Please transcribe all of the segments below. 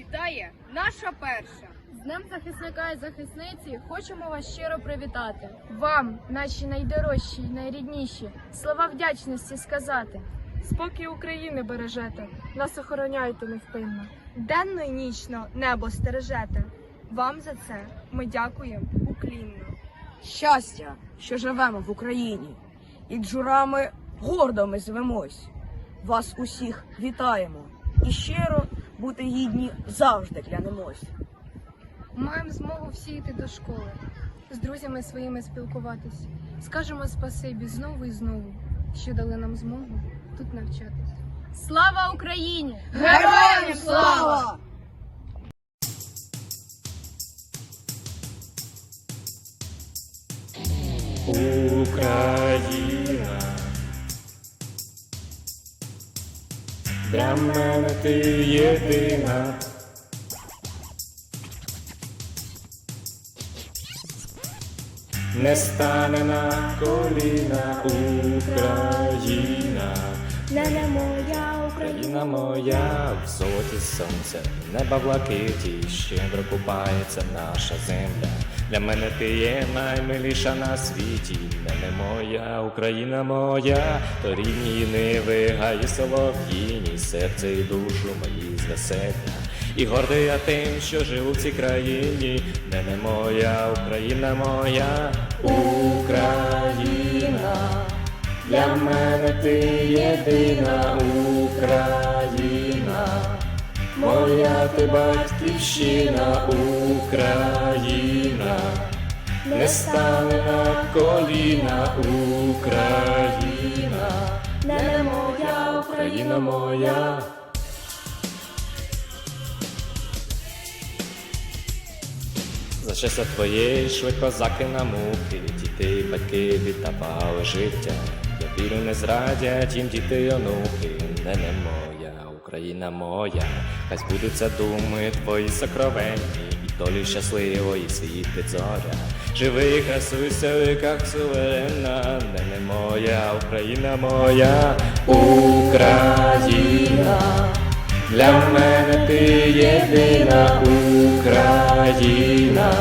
Вітає наша перша. З Днем захисника і захисниці хочемо вас щиро привітати. Вам, наші найдорожчі й найрідніші, слова вдячності сказати. Спокій України бережете, нас охороняйте невпинно. Денно й нічно небо стережете. Вам за це ми дякуємо уклінно. Щастя, що живемо в Україні, і джурами гордо ми звемось. Вас усіх вітаємо і щиро бути гідні завжди клянемось. Маємо змогу всі йти до школи, з друзями своїми спілкуватись. Скажемо спасибі знову і знову, що дали нам змогу тут навчатись. Слава Україні! Героям слава! Україна. Для мене ти єдина. Не стане на коліна Україна. Не не моя Україна. Моя в золоті сонця, неба блакиті, щедро купається наша земля. Для мене ти є наймиліша на світі, мене моя, Україна моя, то рідні ниви, гаї солов'їні, серце і душу мої звеселя. І гордий я тим, що живу в цій країні, мене моя, Україна моя, Україна. Для мене ти єдина Україна, моя ти батьківщина Україна, не стане на коліна Україна, Не моя Україна моя. За щастя твоє швидко заки на муки, діти батьки віддавали життя. Я вірю, не зрадять їм діти онуки, не не моя, Україна моя, хай збудуться думи твої сокровенні, і долі щасливої світить зоря. Живи, красуйся, в віках суверенна, не не моя, Україна моя, Україна. Для мене ти єдина Україна,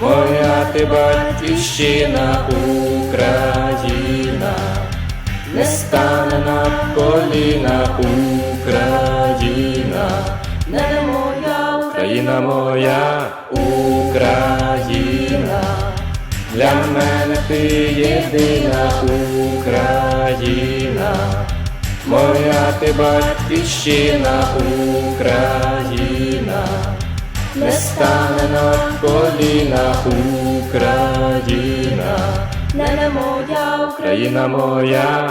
моя ти батьківщина Україна, не стане на коліна Україна, Не моя Україна моя Україна, для мене ти єдина Україна. Моя ти батьківщина Україна, не стане на коліна Україна, не моя Україна. Моя